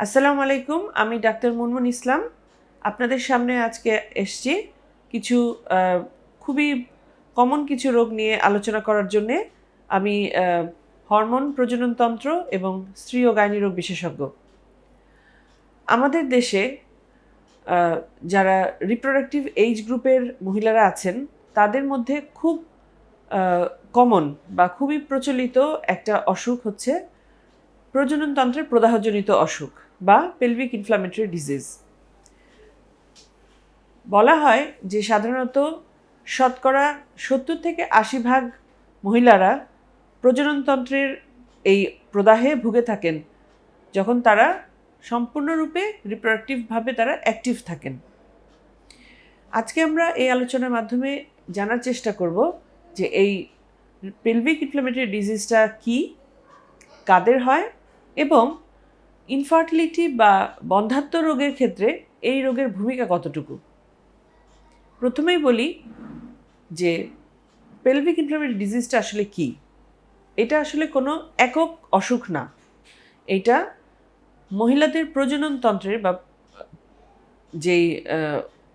আসসালামু আলাইকুম, আমি ডাক্তার মুনমুন ইসলাম। আপনাদের সামনে আজকে এসছি কিছু খুবই কমন কিছু রোগ নিয়ে আলোচনা করার জন্যে। আমি হরমোন প্রজননতন্ত্র এবং স্ত্রী ও গাইনি রোগ বিশেষজ্ঞ। আমাদের দেশে যারা রিপ্রোডাক্টিভ এইজ গ্রুপের মহিলারা আছেন, তাদের মধ্যে খুব কমন বা খুবই প্রচলিত একটা অসুখ হচ্ছে প্রজননতন্ত্রের প্রদাহজনিত অসুখ বা পেলভিক ইনফ্লামেটরি ডিজিজ বলা হয় যে সাধারণত শতকরা সত্তর থেকে আশি ভাগ মহিলারা প্রজননতন্ত্রের এই প্রদাহে ভুগে থাকেন, যখন তারা সম্পূর্ণরূপে রিপ্রোডাক্টিভভাবে তারা অ্যাক্টিভ থাকেন। আজকে আমরা এই আলোচনার মাধ্যমে জানার চেষ্টা করব যে এই পেলভিক ইনফ্লামেটরি ডিজিজটা কী, কাদের হয় এবং ইনফার্টিলিটি বা বন্ধাত্ম রোগের ক্ষেত্রে এই রোগের ভূমিকা কতটুকু? প্রথমেই বলি যে পেলভিক ইনফ্লামেটরি ডিজিজটা আসলে কি? এটা আসলে কোনো একক অসুখ না। এটা মহিলাদের প্রজননতন্ত্রের বা যেই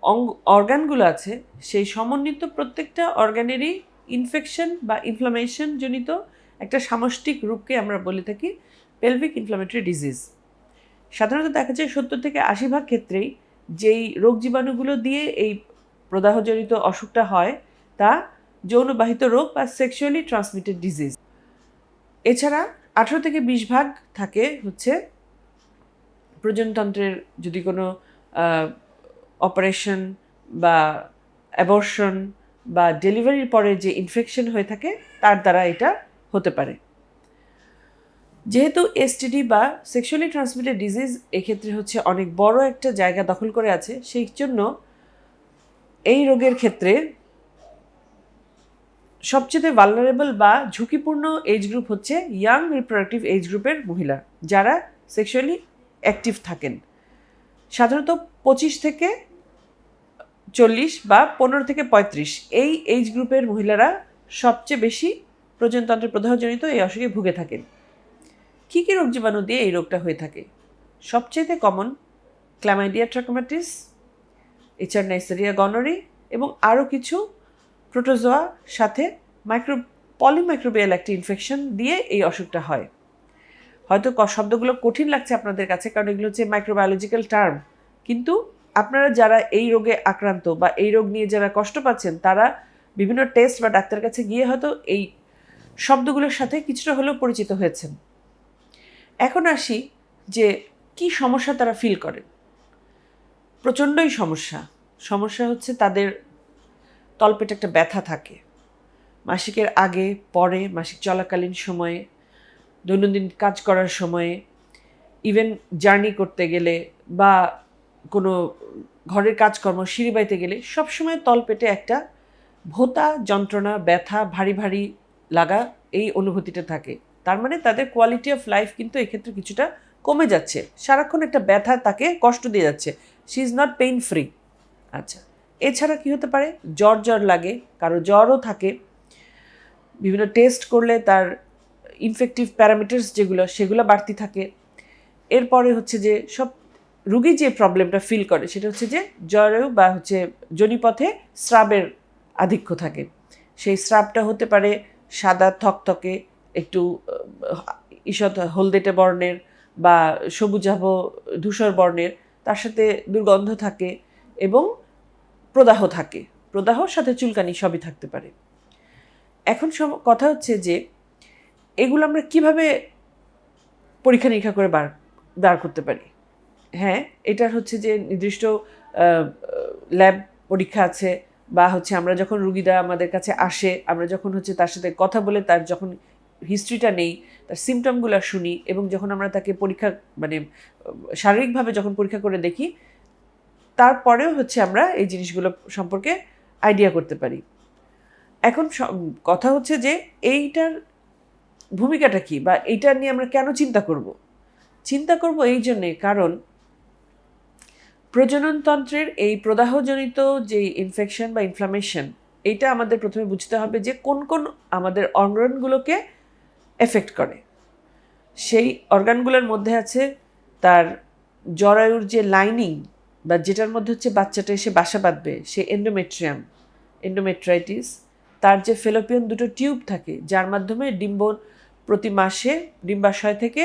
অঙ্গ, অর্গানগুলো আছে, সেই সমন্বিত প্রত্যেকটা অর্গানেরই ইনফেকশন বা ইনফ্লামেশন জনিত একটা সামষ্টিক রূপকে আমরা বলে থাকি পেলভিক ইনফ্লামেটরি ডিজিজ সাধারণত দেখা যায় সত্তর থেকে আশি ভাগ ক্ষেত্রেই যেই রোগ জীবাণুগুলো দিয়ে এই প্রদাহজনিত অসুখটা হয়, তা যৌনবাহিত রোগ বা সেক্সুয়ালি ট্রান্সমিটেড ডিজিজ এছাড়া আঠেরো থেকে বিশ ভাগ থাকে হচ্ছে প্রজনতন্ত্রের যদি কোনো অপারেশন বা অ্যাবর্শন বা ডেলিভারির পরে যে ইনফেকশন হয়ে থাকে, তার দ্বারা এটা হতে পারে। যেহেতু এসটিডি বা সেক্সুয়ালি ট্রান্সমিটেড ডিজিজ এক্ষেত্রে হচ্ছে অনেক বড় একটা জায়গা দখল করে আছে, সেই জন্য এই রোগের ক্ষেত্রে সবচেয়ে ভালনারেবল বা ঝুঁকিপূর্ণ এজ গ্রুপ হচ্ছে ইয়াং রিপ্রোডাক্টিভ এজ গ্রুপের মহিলা, যারা সেক্সুয়ালি অ্যাক্টিভ থাকেন। সাধারণত পঁচিশ থেকে চল্লিশ বা পনেরো থেকে পঁয়ত্রিশ এই এইজ গ্রুপের মহিলারা সবচেয়ে বেশি প্রজনতন্ত্রের প্রদাহজনিত এই অসুখে ভুগে থাকেন। কী কী রোগ জীবাণু দিয়ে এই রোগটা হয়ে থাকে? সবচেয়ে কমন ক্ল্যামাইডিয়া ট্রাকোমাটিস এছাড়া নাইসেরিয়া গনরি এবং আরও কিছু প্রোটোজোয়া সাথে মাইক্রো পলিমাইক্রোবিয়াল একটি ইনফেকশন দিয়ে এই অসুখটা হয়। হয়তো শব্দগুলো কঠিন লাগছে আপনাদের কাছে কারণ এগুলো হচ্ছে মাইক্রোবায়োলজিক্যাল টার্ম কিন্তু আপনারা যারা এই রোগে আক্রান্ত বা এই রোগ নিয়ে যারা কষ্ট পাচ্ছেন, তারা বিভিন্ন টেস্ট বা ডাক্তারের কাছে গিয়ে হয়তো এই শব্দগুলোর সাথে কিছুটা হলেও পরিচিত হয়েছেন। এখন আসি যে কি সমস্যা তারা ফিল করেন প্রচণ্ডই সমস্যা। সমস্যা হচ্ছে তাদের তলপেটে একটা ব্যথা থাকে। মাসিকের আগে, পরে, মাসিক চলাকালীন সময়ে, দৈনন্দিন কাজ করার সময়ে ইভেন জার্নি করতে গেলে বা কোনো ঘরের কাজকর্ম, সিঁড়ি বাইতে গেলে সবসময় তলপেটে একটা ভোতা, যন্ত্রণা, ব্যথা, ভারী ভারী লাগা এই অনুভূতিটা থাকে। তার মানে তাদের কোয়ালিটি অফ লাইফ কিন্তু এক্ষেত্রে কিছুটা কমে যাচ্ছে। সারাক্ষণ একটা ব্যথা তাকে কষ্ট দিয়ে যাচ্ছে। She is not pain free আচ্ছা এছাড়া কি হতে পারে? জ্বর জ্বর লাগে, কারও জ্বরও থাকে। বিভিন্ন টেস্ট করলে তার ইনফেক্টিভ প্যারামিটার্স যেগুলো, সেগুলো বাড়তি থাকে। এরপরে হচ্ছে যে সব রুগী যে প্রবলেমটা ফিল করে, সেটা হচ্ছে যে জ্বরেও বা হচ্ছে জনিপথে স্রাবের আধিক্য থাকে। সেই স্রাবটা হতে পারে সাদা, থকথকে একটু ঈষৎ হলদেটে বর্ণের বা সবুজাভ ধূসর বর্ণের, তার সাথে দুর্গন্ধ থাকে এবং প্রদাহ থাকে। প্রদাহর সাথে চুলকানি সবই থাকতে পারে। এখন সব কথা হচ্ছে যে, এগুলো আমরা কীভাবে পরীক্ষা নিরীক্ষা করে বার, দাঁড় করতে পারি? হ্যাঁ এটার হচ্ছে যে নির্দিষ্ট ল্যাব পরীক্ষা আছে বা হচ্ছে আমরা যখন রুগীরা আমাদের কাছে আসে, আমরা যখন হচ্ছে তার সাথে কথা বলে, তার যখন হিস্ট্রিটা নেই, তার সিমটমগুলো শুনি এবং যখন আমরা তাকে পরীক্ষা মানে শারীরিকভাবে যখন পরীক্ষা করে দেখি, তারপরেও হচ্ছে আমরা এই জিনিসগুলো সম্পর্কে আইডিয়া করতে পারি। এখন কথা হচ্ছে যে এইটার ভূমিকাটা কি বা এইটা নিয়ে আমরা কেন চিন্তা করব? চিন্তা করব এই জন্যে কারণ প্রজননতন্ত্রের এই প্রদাহজনিত যে ইনফেকশন বা ইনফ্লামেশন এইটা আমাদের প্রথমে বুঝতে হবে যে কোন কোন আমাদের অর্গানগুলোকে এফেক্ট করে। সেই অর্গানগুলোর মধ্যে আছে তার জরায়ুর যে লাইনিং বা যেটার মধ্যে হচ্ছে বাচ্চাটা এসে বাসা বাঁধবে, সে এন্ডোমেট্রিয়াম এন্ডোমেট্রাইটিস তার যে ফেলোপিয়ন দুটো টিউব থাকে, যার মাধ্যমে ডিম্ব প্রতি মাসে, ডিম্বাশয় থেকে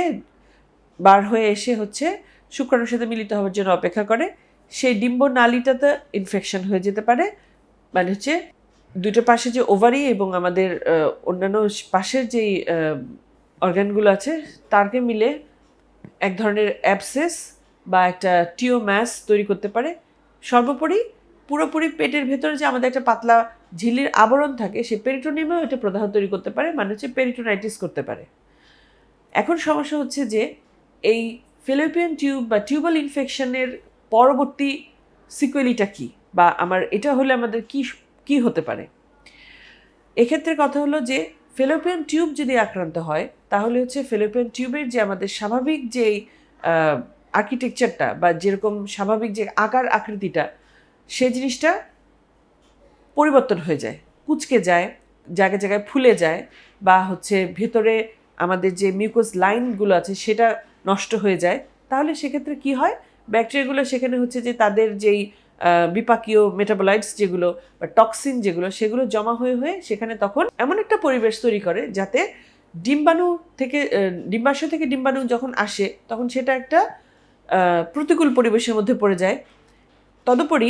বার হয়ে এসে হচ্ছে শুক্রাণুর সাথে মিলিত হওয়ার জন্য অপেক্ষা করে। সেই ডিম্ব নালীটাতে ইনফেকশন হয়ে যেতে পারে মানে হচ্ছে দুটো পাশে যে ওভারি এবং আমাদের অন্যান্য পাশের যেই অর্গানগুলো আছে, তারকে মিলে এক ধরনের অ্যাবসেস বা একটা টিওম্যাস তৈরি করতে পারে। সর্বোপরি পুরোপুরি পেটের ভেতরে যে আমাদের একটা পাতলা ঝিল্লির আবরণ থাকে সে পেরিটোনিয়ামেও এটা প্রদাহ তৈরি করতে পারে মানে হচ্ছে পেরিটোনাইটিস করতে পারে। এখন সমস্যা হচ্ছে যে এই ফিলিপিয়ান টিউব বা টিউবাল ইনফেকশনের পরবর্তী সিকুয়েলিটা কি? বা আমার, এটা হলে আমাদের কি কি হতে পারে? এক্ষেত্রে কথা হলো যে, ফেলোপিয়ান টিউব যদি আক্রান্ত হয়, তাহলে হচ্ছে ফেলোপিয়ান টিউবের যে আমাদের স্বাভাবিক যে আর্কিটেকচারটা বা যেরকম স্বাভাবিক যে আকার আকৃতিটা সেই জিনিসটা পরিবর্তন হয়ে যায়, কুচকে যায়, জায়গায় জায়গায় ফুলে যায় বা হচ্ছে ভেতরে আমাদের যে মিউকোস লাইনগুলো আছে সেটা নষ্ট হয়ে যায়। তাহলে সেক্ষেত্রে কি হয়? ব্যাকটেরিয়াগুলো সেখানে হচ্ছে যে তাদের যেই বিপাকীয় মেটাবোলাইটস যেগুলো বা টক্সিন যেগুলো, সেগুলো জমা হয়ে হয়ে সেখানে তখন এমন একটা পরিবেশ তৈরি করে যাতে ডিম্বাণু থেকে ডিম্বাশয় থেকে ডিম্বাণু যখন আসে, তখন সেটা একটা প্রতিকূল পরিবেশের মধ্যে পড়ে যায়। তদুপরি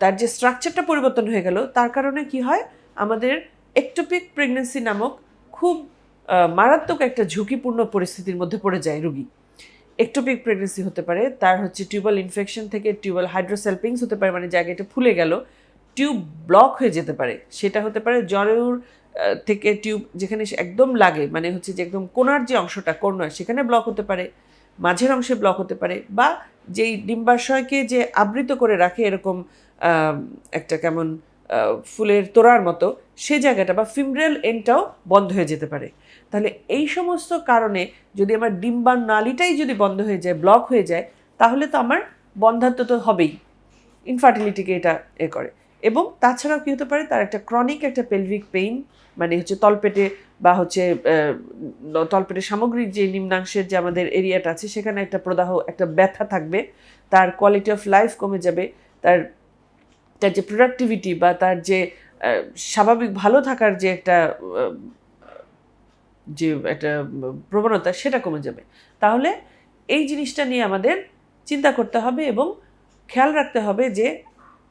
তার যে স্ট্রাকচারটা পরিবর্তন হয়ে গেল, তার কারণে কি হয়? আমাদের একটোপিক প্রেগনেন্সি নামক খুব মারাত্মক একটা ঝুঁকিপূর্ণ পরিস্থিতির মধ্যে পড়ে যায় রুগী। একটোপিক প্রেগনেন্সি হতে পারে, তার হচ্ছে টিউবাল ইনফেকশন থেকে টিউবাল হাইড্রোসেলপিংস হতে পারে মানে জায়গাটা ফুলে গেল টিউব ব্লক হয়ে যেতে পারে। সেটা হতে পারে জরায়ুর থেকে টিউব যেখানে একদম লাগে মানে হচ্ছে যে একদম কোনার যে অংশটা কোনার সেখানে ব্লক হতে পারে, মাঝের অংশে ব্লক হতে পারে, বা যেই ডিম্বাশয়কে যে আবৃত করে রাখে এরকম একটা কেমন ফুলের তোড়ার মতো, সে জায়গাটা বা ফিমরেল এন্ডটাও বন্ধ হয়ে যেতে পারে। তাহলে এই সমস্ত কারণে যদি আমার ডিম্বার নালিটাই যদি বন্ধ হয়ে যায় ব্লক হয়ে যায় তাহলে তো আমার বন্ধাত্ম তো হবেই। ইনফার্টিলিটিকে এটা এ করে। এবং তাছাড়াও কী হতে পারে তার একটা ক্রনিক একটা পেলভিক পেইন মানে হচ্ছে তলপেটে বা হচ্ছে আহ, তলপেটের সামগ্রিক যে নিম্নাংশের যে আমাদের এরিয়াটা আছে সেখানে একটা প্রদাহ একটা ব্যথা থাকবে। তার কোয়ালিটি অফ লাইফ কমে যাবে। তার তার যে প্রোডাক্টিভিটি বা তার যে স্বাভাবিক ভালো থাকার যে একটা যে একটা প্রবণতা সেটা কমে যাবে। তাহলে এই জিনিসটা নিয়ে আমাদের চিন্তা করতে হবে এবং খেয়াল রাখতে হবে যে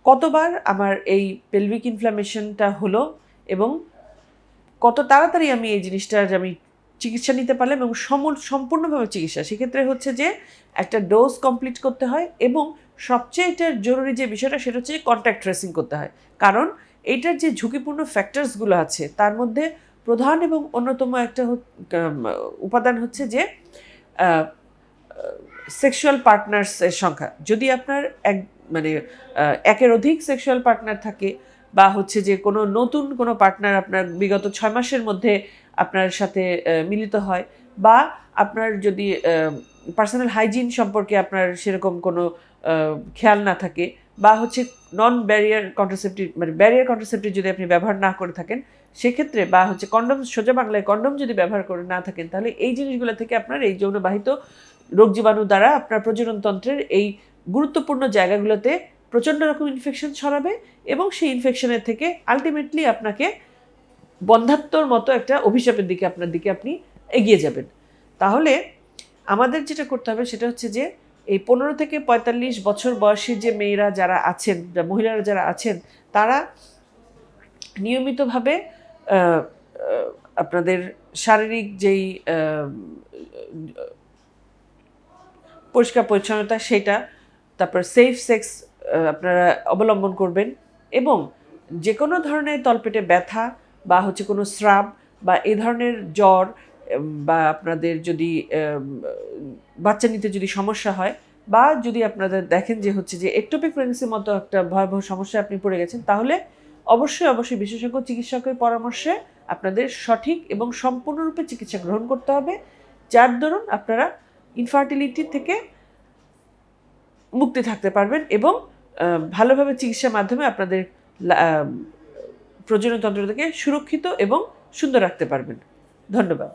কতবার আমার এই পেলভিক ইনফ্লামেশনটা হলো এবং কত তাড়াতাড়ি আমি এই জিনিসটার আমি চিকিৎসা নিতে পারলাম এবং সম্পূর্ণভাবে চিকিৎসা। সেক্ষেত্রে হচ্ছে যে একটা ডোজ কমপ্লিট করতে হয় এবং সবচেয়ে এটার জরুরি যে বিষয়টা সেটা হচ্ছে কন্ট্যাক্ট ট্রেসিং করতে হয়। কারণ এইটার যে ঝুঁকিপূর্ণ ফ্যাক্টরসগুলো আছে, তার মধ্যে প্রধান এবং অন্যতম একটা উপাদান হচ্ছে যে সেক্সুয়াল পার্টনার্সের সংখ্যা। যদি আপনার এক মানে একের অধিক সেক্সুয়াল পার্টনার থাকে বা হচ্ছে যে কোনো নতুন কোনো পার্টনার আপনার বিগত ছয় মাসের মধ্যে আপনার সাথে মিলিত হয় বা আপনার যদি পার্সোনাল হাইজিন সম্পর্কে আপনার সেরকম কোনো খেয়াল না থাকে বা হচ্ছে নন ব্যারিয়ার কন্ট্রাসেপ্টিভ মানে ব্যারিয়ার কন্ট্রাসেপ্টিভ যদি আপনি ব্যবহার না করে থাকেন, সেক্ষেত্রে বা হচ্ছে কন্ডম সোজা বাংলায় কন্ডম যদি ব্যবহার করে না থাকেন, তাহলে এই জিনিসগুলো থেকে আপনার এই যৌনবাহিত রোগ জীবাণু দ্বারা আপনার প্রজননতন্ত্রের এই গুরুত্বপূর্ণ জায়গাগুলোতে প্রচণ্ড রকম ইনফেকশন ছড়াবে এবং সেই ইনফেকশনের থেকে আলটিমেটলি আপনাকে বন্ধাত্মর মতো একটা অভিশাপের দিকে আপনার দিকে আপনি এগিয়ে যাবেন। তাহলে আমাদের যেটা করতে হবে সেটা হচ্ছে যে এই পনেরো থেকে পঁয়তাল্লিশ বছর বয়সী যে মেয়েরা যারা আছেন মহিলারা যারা আছেন, তারা নিয়মিতভাবে আপনাদের শারীরিক যেই পরিষ্কার পরিচ্ছন্নতা সেটা, তারপর সেফ সেক্স আপনারা অবলম্বন করবেন এবং যে কোনো ধরনের তলপেটে ব্যথা বা হচ্ছে কোনো স্রাব বা এ ধরনের জ্বর বা আপনাদের যদি বাচ্চা নিতে যদি সমস্যা হয়, বা যদি আপনাদের দেখেন যে হচ্ছে যে একটোপিক প্রেগনেন্সির মতো একটা ভয়াবহ সমস্যায় আপনি পড়ে গেছেন, তাহলে অবশ্যই অবশ্যই বিশেষজ্ঞ চিকিৎসকের পরামর্শে আপনাদের সঠিক এবং সম্পূর্ণরূপে চিকিৎসা গ্রহণ করতে হবে, যার দরুন আপনারা ইনফার্টিলিটি থেকে মুক্তি থাকতে পারবেন এবং ভালোভাবে চিকিৎসার মাধ্যমে আপনাদের প্রজননতন্ত্র থেকে সুরক্ষিত এবং সুন্দর রাখতে পারবেন। ধন্যবাদ।